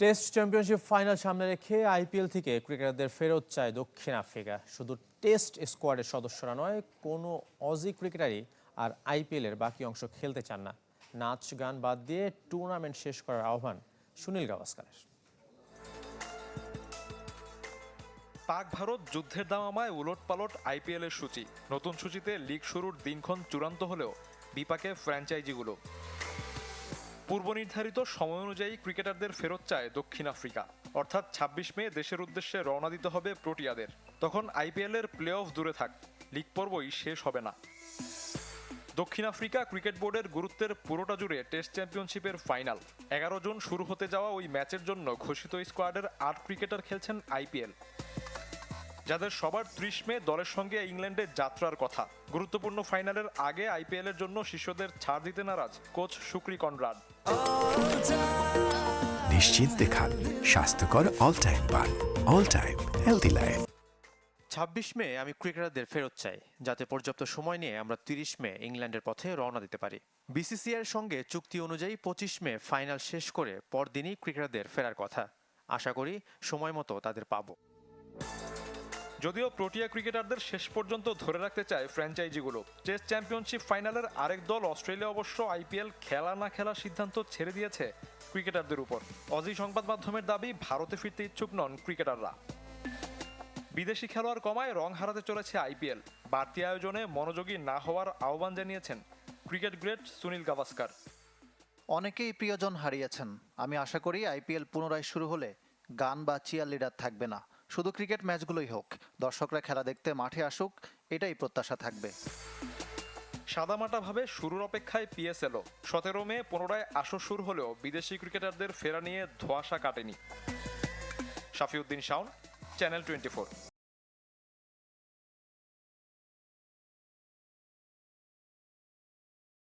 Test championship final সামনে রেখে IPL থেকে ক্রিকেটারদের ফেরত চায় দক্ষিণ আফ্রিকা। শুধু টেস্ট স্কোয়াডের সদস্যরা নয়, কোনো অজি ক্রিকেটারই আর আইপিএলের বাকি অংশ খেলতে চান না। নাচ গান বাদ দিয়ে টুর্নামেন্ট শেষ করার আহ্বান সুনীল গাভাস্কারের। পাক ভারত যুদ্ধের দামামায় উলট পালট আইপিএলের সূচি। নতুন সূচিতে লিগ শুরুর দিনক্ষণ চূড়ান্ত হলেও বিপাকে ফ্র্যাঞ্চাইজিগুলো। পূর্ব নির্ধারিত সময় অনুযায়ী ক্রিকেটারদের ফেরত চায় দক্ষিণ আফ্রিকা। অর্থাৎ ছাব্বিশ মে দেশের উদ্দেশ্যে রওনা দিতে হবে প্রোটিয়াদের। তখন আইপিএলের প্লে অফ দূরে থাক। লিগ পর্বই শেষ হবে না। দক্ষিণ আফ্রিকা ক্রিকেট বোর্ডের গুরুত্বের পুরোটা জুড়ে টেস্ট চ্যাম্পিয়নশিপের ফাইনাল। এগারো জন শুরু হতে যাওয়া ওই ম্যাচের জন্য ঘোষিত স্কোয়াডের আট ক্রিকেটার খেলছেন আইপিএল। যাদের সবার ত্রিশ মে দলের সঙ্গে ইংল্যান্ডে যাত্রার কথা। গুরুত্বপূর্ণ ফাইনালের আগে আইপিএল এর জন্য শিষ্যদের ছাড় দিতে নারাজ কোচ সুক্রি কনরাড। নিশ্চিন্তে খান স্বাস্থ্যকর অল টাইম পান অল টাইম হেলদি লাইফ ছাব্বিশ মে আমি ক্রিকেটারদের ফেরত চাই যাতে পর্যাপ্ত সময় নিয়ে আমরা তিরিশ মে ইংল্যান্ডের পথে রওনা দিতে পারি। বিসিসিআইয়ের সঙ্গে চুক্তি অনুযায়ী পঁচিশ মে ফাইনাল শেষ করে পরদিনই ক্রিকেটারদের ফেরার কথা। আশা করি সময় মতো তাদের পাবো। যদিও প্রোটিয়া ক্রিকেটারদের শেষ পর্যন্ত ধরে রাখতে চায় ফ্র্যাঞ্চাইজিগুলো। টেস্ট চ্যাম্পিয়নশিপ ফাইনালের আরেক দল অস্ট্রেলিয়া অবশ্য আইপিএল খেলা না খেলার সিদ্ধান্ত ছেড়ে দিয়েছে ক্রিকেটারদের উপর। অজি সংবাদ মাধ্যমের দাবি, ভারতে ফিরতে ইচ্ছুক নন ক্রিকেটাররা। বিদেশি খেলোয়াড় কমায় রং হারাতে চলেছে আইপিএল। বাড়তি আয়োজনে মনোযোগী না হওয়ার আহ্বান জানিয়েছেন ক্রিকেট গ্রেট সুনীল গাভাস্কার। অনেকেই প্রিয়জন হারিয়েছেন। আমি আশা করি আইপিএল পুনরায় শুরু হলে গান বা চিয়ার লিডার থাকবে না। শুধু ক্রিকেট ম্যাচগুলোই হোক, দর্শকরা খেলা দেখতে মাঠে আসুক, এটাই প্রত্যাশা থাকবে। সাদামাটাভাবে শুরুর অপেক্ষায় পিএসএলও। সতেরো মে পুনরায় আসর শুরু হলেও বিদেশি ক্রিকেটারদের ফেরা নিয়ে ধোয়াশা কাটেনি। শাফিউদ্দিন শাওন, চ্যানেল টোয়েন্টি